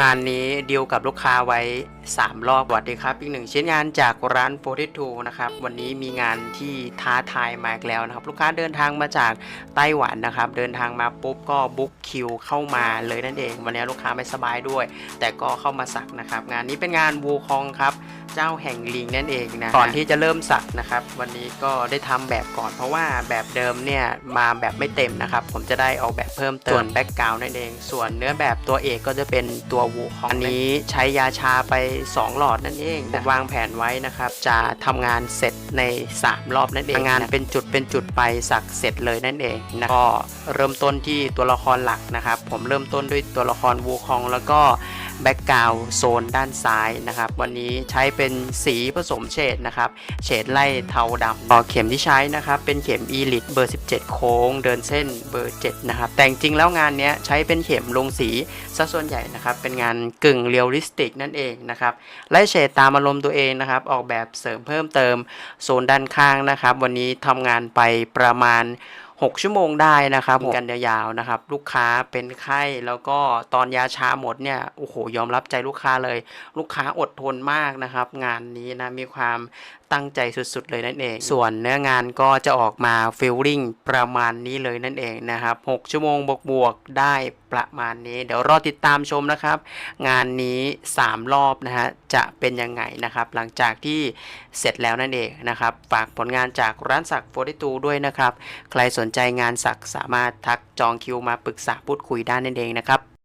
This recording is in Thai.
งานนี้ดีลกับลูกค้าไว้ 3 รอบสวัสดีครับ อีกหนึ่งชิ้นงานจากร้าน42นะครับ วันนี้มีงานที่ท้าทายมากแล้วนะครับ ลูกค้าเดินทางมาจากไต้หวันนะครับ เดินทางมาปุ๊บก็บุ๊กคิวเข้ามาเลยนั่นเอง วันนี้ลูกค้าไม่สบายด้วย แต่ก็เข้ามาสักนะครับ งานนี้เป็นงานวูคองครับ เจ้าแห่งลิงนั่นเองนะก่อนที่จะเริ่มสักนะครับ วันนี้ก็ได้ทำแบบก่อน เพราะว่าแบบเดิมเนี่ยมาแบบไม่เต็มนะครับ ผมจะได้ออกแบบเพิ่มเติมส่วนแบ็กกราวน์นั่นเอง ส่วนเนื้อแบบตัวเอกก็จะเป็นตัววูของอันนี้ใช้ยาชาไป 2 หลอดนั่นเองผมวางแผนไว้นะครับ จะทำงานเสร็จใน 3 รอบนั่นเองงานเป็นจุดเป็นจุดไปสักเสร็จเลยนั่นเองนะก็เริ่มต้นที่ตัวละครหลักนะครับ ผมเริ่มต้นด้วยตัวละครวูคองแล้วก็แบ็กกราวโซนด้านซ้ายนะครับ วันนี้ใช้เป็นสีผสมเฉดนะครับ เฉดไล่เทาดำต่อเข็มที่ใช้นะครับ เป็นเข็ม e l i t เบอร์ 17 โค้ง เดินเส้นเบอร์ 7 นะครับ แต่จริงแล้วงานนี้ใช้เป็นเข็มลงสีซะส่วนใหญ่นะครับ เป็นงานกึ่งเรียลลิสติกนั่นเองนะครับไล่เฉดตามอารมณ์ตัวเองนะครับ ออกแบบเสริมเพิ่มเติมโซนด้านข้างนะครับ วันนี้ทำงานไปประมาณ6 ชั่วโมงได้นะครับกันยาวๆนะครับ ลูกค้าเป็นไข้แล้วก็ตอนยาชาหมดเนี่ยโอ้โหยอมรับใจลูกค้าเลย ลูกค้าอดทนมากนะครับ งานนี้นะมีความ ตั้งใจสุดๆ เลยนั่นเอง ส่วนเนื้องานก็จะออกมาฟิลลิ่งประมาณนี้เลยนั่นเองนะครับ 6 ชั่วโมงบวกๆได้ประมาณนี้ เดี๋ยวรอติดตามชมนะครับ งานนี้ 3 รอบนะฮะจะเป็นยังไงนะครับ หลังจากที่เสร็จแล้วนั่นเองนะครับฝากผลงานจากร้านสักโฟติตูด้วยนะครับ ใครสนใจงานสักสามารถทักจองคิวมาปรึกษาพูดคุยได้นั่นเองนะครับ